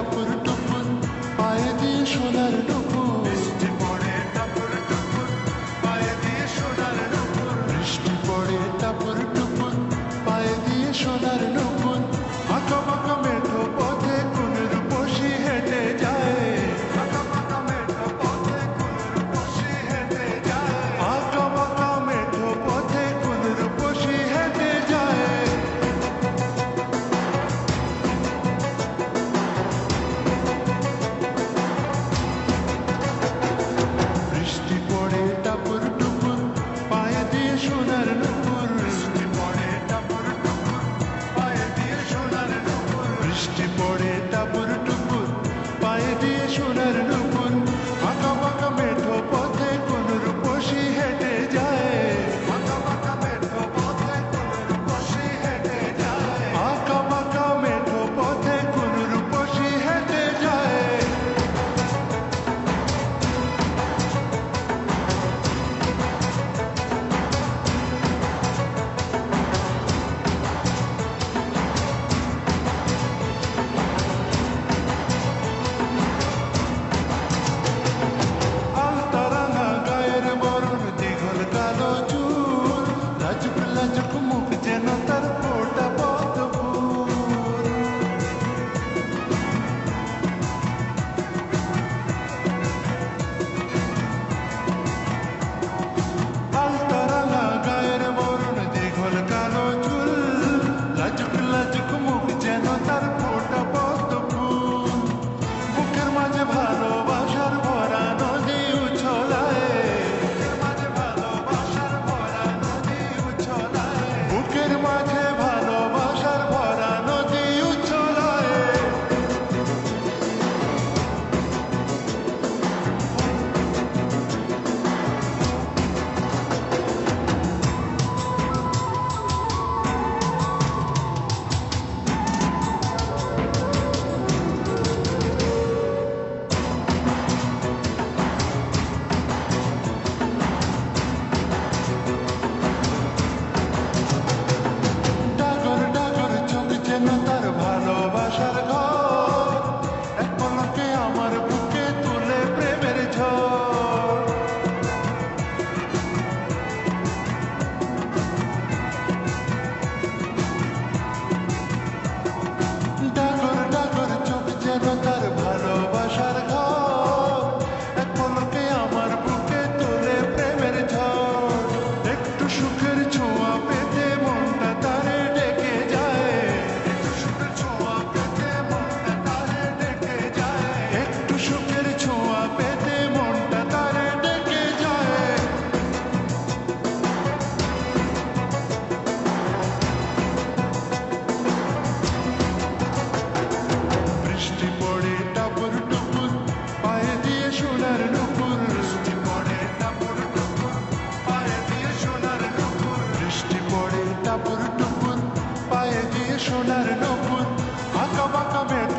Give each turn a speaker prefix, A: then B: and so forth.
A: টাপুর টুপুর পায়ে দিয়ে সোনার Ayeti yaşanır lukun সোনার নকুল আঁকা বাঁকা বেত